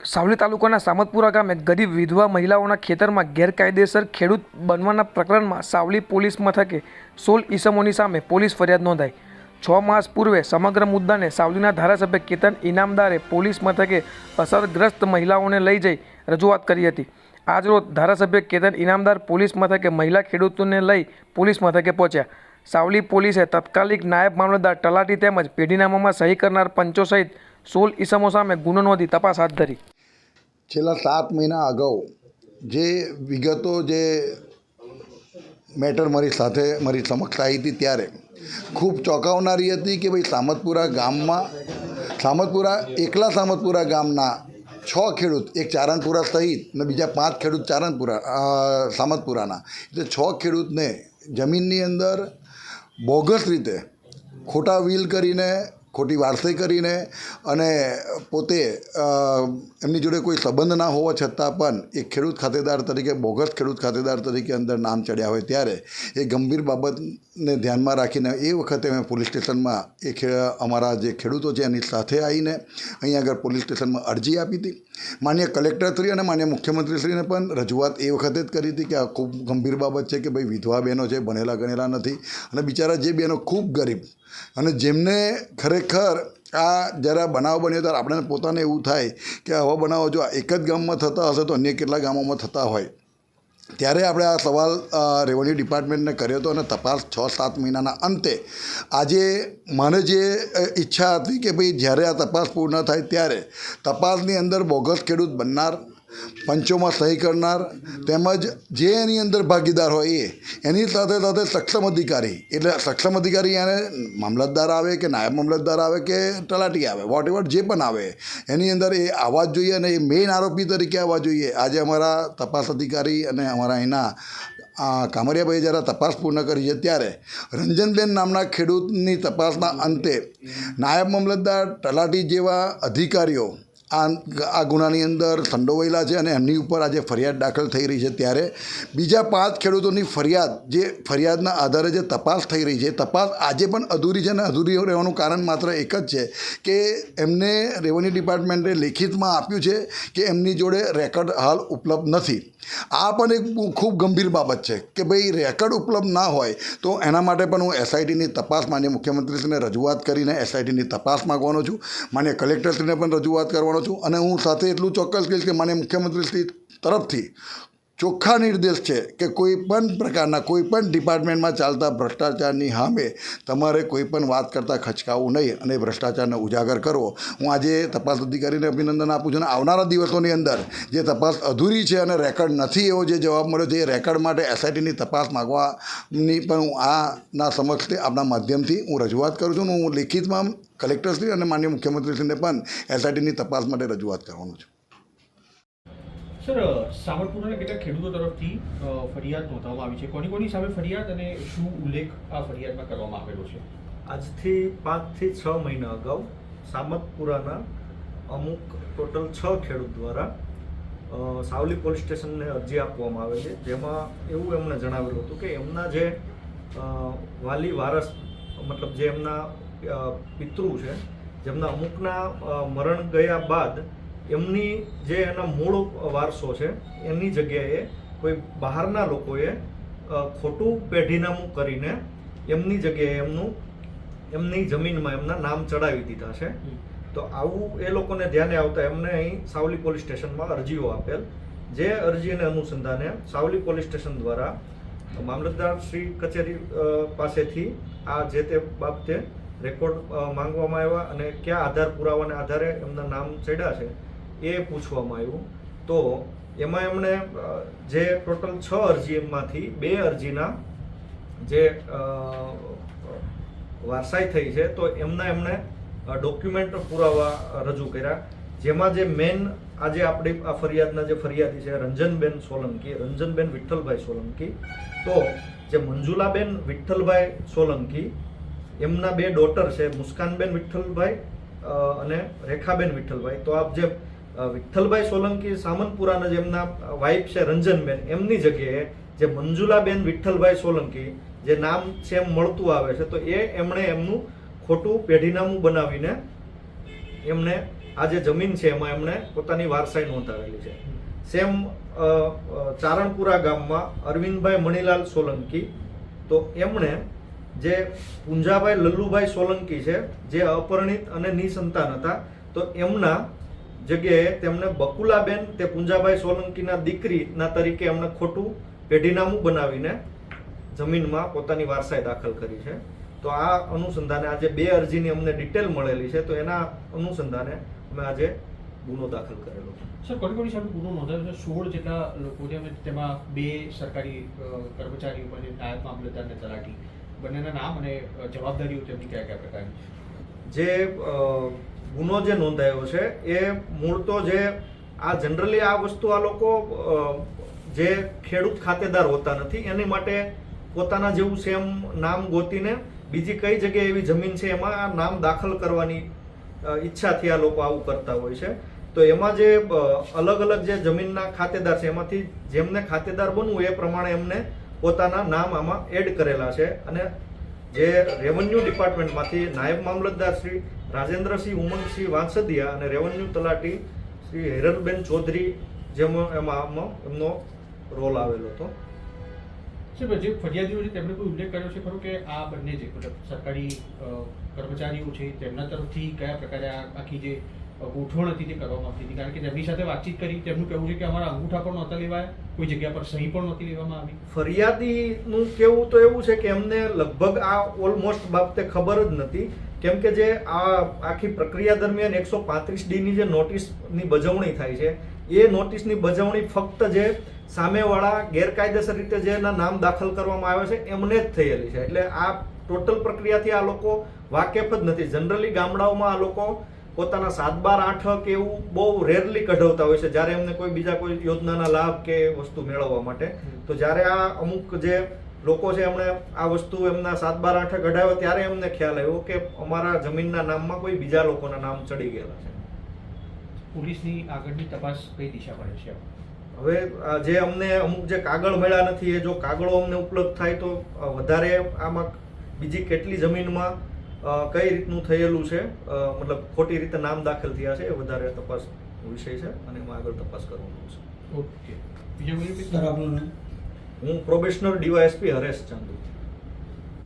સાવલી તાલુકાના સામતપુરા ગામે ગરીબ વિધવા મહિલાઓના ખેતરમાં ગેરકાયદેસર ખેડૂત બનવાના પ્રકરણમાં સાવલી પોલીસ મથકે સોળ ઈસમોની સામે પોલીસ ફરિયાદ નોંધાઈ. છ માસ પૂર્વે સમગ્ર મુદ્દાને સાવલીના ધારાસભ્ય કેતન ઇનામદારે પોલીસ મથકે અસરગ્રસ્ત મહિલાઓને લઈ જઈ રજૂઆત કરી હતી. આજરોજ ધારાસભ્ય કેતન ઇનામદાર પોલીસ મથકે મહિલા ખેડૂતોને લઈ પોલીસ મથકે પહોંચ્યા. સાવલી પોલીસે તત્કાલિક નાયબ મામલતદાર તલાટી તેમજ પેઢીનામામાં સહી કરનાર પંચો સહિત સોળ ઈસમો સામે ગુનો નોંધી તપાસ હાથ ધરી. છેલ્લા સાત મહિના અગાઉ જે વિગતો જે મેટર મારી સાથે મારી સમક્ષ આવી હતી ત્યારે ખૂબ ચોંકાવનારી હતી કે ભાઈ સામતપુરા ગામમાં સામતપુરા એકલા સામતપુરા ગામના છ ખેડૂત, એક ચારણપુરા સહિત ને બીજા પાંચ ખેડૂત ચારણપુરા સામતપુરાના. એટલે છ ખેડૂતને જમીનની અંદર બોગસ રીતે ખોટા વીલ કરીને ખોટી વારસાઈ કરીને અને પોતે એમની જોડે કોઈ સંબંધ ના હોવા છતાં પણ એ ખેડૂત ખાતેદાર તરીકે, બોગસ ખેડૂત ખાતેદાર તરીકે અંદર નામ ચડ્યા હોય ત્યારે એ ગંભીર બાબતને ધ્યાનમાં રાખીને એ વખતે મેં પોલીસ સ્ટેશનમાં એ અમારા જે ખેડૂતો છે એની સાથે આવીને અહીં આગળ પોલીસ સ્ટેશનમાં અરજી આપી હતી. માન્ય કલેક્ટરશ્રી અને માન્ય મુખ્યમંત્રીશ્રીને પણ રજૂઆત એ વખતે જ કરી હતી કે આ ખૂબ ગંભીર બાબત છે કે ભાઈ વિધવા બહેનો છે, ભણેલા ગણેલા નથી અને બિચારા જે બહેનો ખૂબ ગરીબ અને જેમને ખરેખર આ જ્યારે બનાવ બન્યો ત્યારે આપણે પોતાને એવું થાય કે આવા બનાવો જો એક જ ગામમાં થતા હશે તો અન્ય કેટલા ગામોમાં થતા હોય. ત્યારે આપણે આ સવાલ રેવન્યુ ડિપાર્ટમેન્ટને કર્યો હતો અને તપાસ છ સાત મહિનાના અંતે આજે મને જે ઈચ્છા હતી કે ભાઈ જ્યારે આ તપાસ પૂર્ણ થાય ત્યારે તપાસની અંદર બોગસ ખેડૂત બનનાર પંચોમાં સહી કરનાર, તેમજ જે એની અંદર ભાગીદાર હોય એ, એની સાથે સાથે સક્ષમ અધિકારી, એટલે સક્ષમ અધિકારી એને મામલતદાર આવે કે નાયબ મામલતદાર આવે કે તલાટી આવે વોટ એવર જે પણ આવે, એની અંદર એ આવવા જ જોઈએ અને એ મેઇન આરોપી તરીકે આવવા જોઈએ. આજે અમારા તપાસ અધિકારી અને અમારા અહીંના, આ કામરિયાભાઈ જ્યારે તપાસ પૂર્ણ કરી છે ત્યારે, રંજનબેન નામના ખેડૂતની તપાસના અંતે, નાયબ મામલતદાર, તલાટી જેવા અધિકારીઓ આ આ ગુનાની અંદર સંડોવાયેલા છે અને એમની ઉપર આજે ફરિયાદ દાખલ થઈ રહી છે ત્યારે બીજા પાંચ ખેડૂતોની ફરિયાદ, જે ફરિયાદના આધારે જે તપાસ થઈ રહી છે, તપાસ આજે પણ અધૂરી છે અને અધૂરી રહેવાનું કારણ માત્ર એક જ છે કે એમને રેવન્યુ ડિપાર્ટમેન્ટે લેખિતમાં આપ્યું છે કે એમની જોડે રેકર્ડ હાલ ઉપલબ્ધ નથી. આ પણ એક ખૂબ ગંભીર બાબત છે કે ભાઈ રેકર્ડ ઉપલબ્ધ ના હોય તો એના માટે પણ હું એસઆઈટીની તપાસ માન્ય મુખ્યમંત્રીશ્રીને રજૂઆત કરીને એસઆઈટીની તપાસ માગવાનો છું. માન્ય કલેક્ટરશ્રીને પણ રજૂઆત કરવાનો છું અને હું સાથે એટલું ચોક્કસ કહીશ કે માન્ય મુખ્યમંત્રીશ્રી તરફથી ચોખ્ખા નિર્દેશ છે કે કોઈ પણ પ્રકારના, કોઈ પણ ડિપાર્ટમેન્ટમાં ચાલતા ભ્રષ્ટાચારની સામે તમારે કોઈ પણ વાત કરતાં ખચકાવવું નહીં અને ભ્રષ્ટાચારને ઉજાગર કરવો હું આજે તપાસ અધિકારીને અભિનંદન આપું છું અને આવનારા દિવસોની અંદર જે તપાસ અધૂરી છે અને રેકર્ડ નથી એવો જે જવાબ મળ્યો છે, એ રેકર્ડ માટે એસઆઈટીની તપાસ માગવાની પણ હું આના સમક્ષ આપના માધ્યમથી હું રજૂઆત કરું છું હું લેખિતમાં કલેક્ટરશ્રી અને માન્ય મુખ્યમંત્રીશ્રીને પણ એસઆઈટીની તપાસ માટે રજૂઆત કરવાનું છું. સર સાવરપુરાના કેટલાક ખેડૂતો તરફથી ફરિયાદ નોંધવામાં આવી છે. કોની કોની સામે ફરિયાદ અને શું ઉલ્લેખ આ ફરિયાદમાં કરવામાં આવેલો છે? આજથી પાંચથી છ મહિના અગાઉ સામતપુરાના અમુક ટોટલ છ ખેડૂત દ્વારા સાવલી પોલીસ સ્ટેશનને અરજી આપવામાં આવે છે. જેમાં એવું એમને જણાવેલું હતું કે એમના જે વાલી વારસ, મતલબ જે એમના પિતૃ છે, જેમના અમુકના મરણ ગયા બાદ એમની જે એના મૂળ વારસો છે એની જગ્યાએ કોઈ બહારના લોકોએ ખોટું પેઢીનામું કરીને એમની જગ્યાએ એમનું એમની જમીનમાં એમના નામ ચડાવી દીધા છે. તો આવું એ લોકોને ધ્યાને આવતા એમને અહીં સાવલી પોલીસ સ્ટેશનમાં અરજીઓ આપેલ. જે અરજીને અનુસંધાને સાવલી પોલીસ સ્ટેશન દ્વારા મામલતદાર શ્રી કચેરી પાસેથી આ જે તે બાબતે રેકોર્ડ માંગવામાં આવ્યા અને કયા આધાર પુરાવાના આધારે એમના નામ ચડ્યા છે એ પૂછવામાં આવ્યું. તો એમાં એમણે જે ટોટલ છ અરજીમાંથી બે અરજીના જે વારસાઈ થઈ છે, તો એમના એમણે ડોક્યુમેન્ટ પુરાવા રજૂ કર્યા. જેમાં જે મેન આજે આપણી, આ ફરિયાદના જે ફરિયાદી છે, રંજનબેન સોલંકી, રંજનબેન વિઠ્ઠલભાઈ સોલંકી, તો જે મંજુલાબેન વિઠ્ઠલભાઈ સોલંકી, એમના બે ડોટર છે, મુસ્કાનબેન વિઠ્ઠલભાઈ અને રેખાબેન વિઠ્ઠલભાઈ. તો આપ જે વિઠ્ઠલભાઈ સોલંકી સામનપુરાના જેમના વાઇફ છે રંજનબેન. એમની જગ્યાએ જે મંજુલાબેન વિઠ્ઠલભાઈ સોલંકી જે નામ સેમ મળતું આવે છે, તો એ એમણે એમનું ખોટું પેઢીનામું બનાવીને એમણે આ જે જમીન છે એમાં એમણે પોતાની વારસાઈ નોંધાવેલી છે. સેમ ચારણપુરા ગામમાં અરવિંદભાઈ મણીલાલ સોલંકી, તો એમણે જે પુંજાભાઈ લલ્લુભાઈ સોલંકી છે, જે અપરિણિત અને નિસંતાન હતા, તો એમના જગ્યાએ તેમણે બકુલાબેન તે પુંજાભાઈ સોલંકીના દીકરીના તરીકે એમણે ખોટું પેઢીનામું બનાવીને જમીનમાં પોતાની વારસાઈ દાખલ કરી છે. તો આ અનુસંધાને આજે બે અરજીની અમને ડિટેલ મળેલી છે તો એના અનુસંધાને અમે આજે ગુનો દાખલ કરેલો છે. સર કોની કોની સામે ગુનો નોંધાયો છે? સોળ જેટલા લોકો છે તેમાં બે સરકારી કર્મચારીઓ અને નાયબ મામલતદાર અને તલાટી. બંનેના નામ અને જવાબદારીઓ તેમની કયા કયા પ્રકારની જે ગુનો જે નોંધાયો છે, એ મૂળ તો જે આ જનરલી આ વસ્તુ આ લોકો જે ખેડૂત ખાતેદાર હોતા નથી, એની માટે પોતાના જેવું સેમ નામ ગોતીને બીજી કઈ જગ્યાએ એવી જમીન છે એમાં આ નામ દાખલ કરવાની ઈચ્છાથી આ લોકો આવું કરતા હોય છે. તો એમાં જે અલગ અલગ જે જમીનના ખાતેદાર છે, એમાંથી જેમને ખાતેદાર બનવું એ પ્રમાણે એમને પોતાના નામ આમાં એડ કરેલા છે. અને જે રેવન્યુ ડિપાર્ટમેન્ટમાંથી નાયબ મામલતદાર શ્રી રાજેન્દ્રસિંહ ઉમંગસિંહ વાંસદિયા અને રેવન્યુ તલાટી શ્રી હેરનબેન ચૌધરી જેમાં એમાં એમનો રોલ આવેલો હતો. સર જે ફરિયાદીઓ છે તેમણે કોઈ ઉલ્લેખ કર્યો છે ખરો કે આ બંને જે સરકારી કર્મચારીઓ છે તેમના તરફથી કયા પ્રકારે આખી જે ગોઠવણ હતી તે કરવામાં આવતી હતી? કારણ કે તેમની સાથે વાતચીત કરી તેમનું કહેવું છે કે અમારા અંગૂઠા પણ નહોતા લેવાયા કોઈ જગ્યા પર સહી પણ નહોતી લેવામાં આવી. ફરિયાદીનું કેવું તો એવું છે કે એમને લગભગ આ ઓલમોસ્ટ બાબતે ખબર જ નથી. કેમ કે જે આ આખી પ્રક્રિયા દરમિયાન એકસો પાંત્રીસ ડીની જે નોટિસની બજવણી થાય છે એ નોટિસની બજવણી ફક્ત જે સામેવાળા ગેરકાયદેસર રીતે જેના નામ દાખલ કરવામાં આવે છે એમને જ થયેલી છે. એટલે આ ટોટલ પ્રક્રિયાથી આ લોકો વાકેફ જ નથી. જનરલી ગામડાઓમાં આ લોકો પોતાના સાત બાર આઠ કે એવું બહુ રેરલી કઢાવતા હોય છે જ્યારે એમને કોઈ બીજા કોઈ યોજનાના લાભ કે વસ્તુ મેળવવા માટે. તો જ્યારે આ અમુક જે લોકો છે એમણે આ વસ્તુ એમના સાત બાર આઠે કઢાવ્યો ત્યારે એમને ખ્યાલ આવ્યો કે અમારા જમીનના નામમાં કોઈ બીજા લોકોના નામ ચડી ગયેલા છે. પોલીસની આગળની તપાસ કઈ દિશા પડે છે? હવે જે અમને અમુક જે કાગળ મળ્યા નથી એ જો કાગળો અમને ઉપલબ્ધ થાય તો વધારે આમાં બીજી કેટલી જમીનમાં કઈ રીતનું થયેલું છે મતલબ ખોટી રીતે નામ દાખલ થયા છે એ વધારે તપાસ વિષય છે અને એમાં આગળ તપાસ કરવાનું છે. ઓકે. બીજા કોઈ સર આપનું હું પ્રોબેશનર ડીવાયએસપી હરેશ ચાંદુ